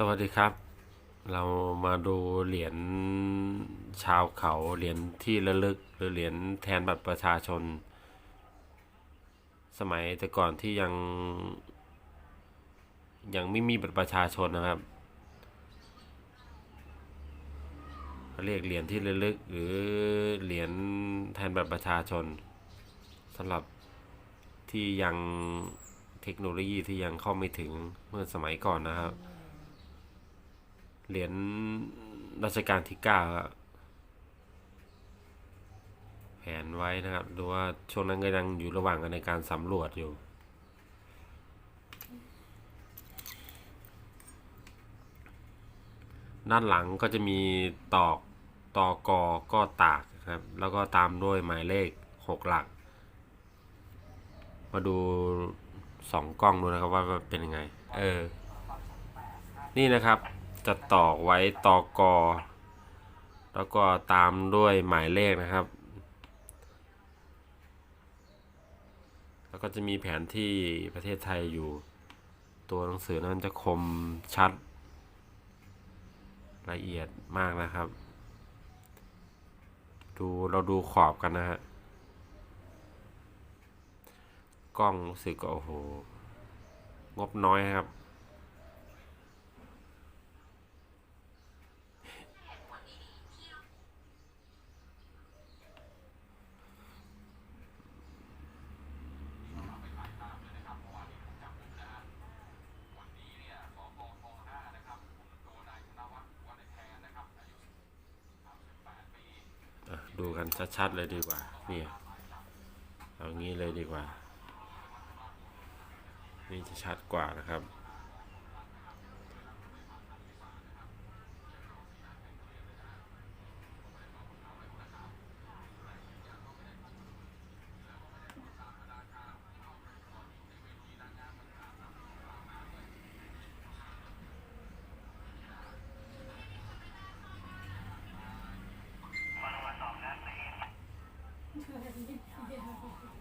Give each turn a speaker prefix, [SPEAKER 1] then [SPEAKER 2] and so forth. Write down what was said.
[SPEAKER 1] สวัสดีครับ เรามาดูเหรียญชาวเขาเหรียญที่ระลึกหรือเหรียญแทนบัตรประชาชน สมัยแต่ก่อนที่ยัง ยังไม่มีบัตรประชาชนนะครับเขาเรียกเหรียญที่ระลึก หรือเหรียญแทนบัตรประชาชนสำหรับที่ยังเทคโนโลยีที่ยังเข้าไม่ถึงเมื่อสมัยก่อนนะครับ เหรียญรัชกาลที่เก้าแผนไว้นะครับ ดูว่าช่วงนั้นก็ยังอยู่ระหว่างในการสำรวจอยู่ ด้านหลังก็จะมีตอกตอกอก็ตากครับ แล้วก็ตามด้วยหมายเลขหกหลัก มาดูสองกล้องดูนะครับว่าเป็นยังไง เออ นี่นะครับ จะตอกไว้ตอกอ แล้วก็ตามด้วยหมายเลขนะครับ แล้วก็จะมีแผนที่ประเทศไทยอยู่ ตัวหนังสือนั้นจะคมชัด ละเอียดมากนะครับ ดูเราดูขอบกันนะฮะกล้องรู้สึกก็โอ้โห งบน้อยครับ อะดู กันชัดๆเลยดีกว่านี่เอางี้เลยดีกว่า นี่จะชัดกว่านะครับ 좋아하는 게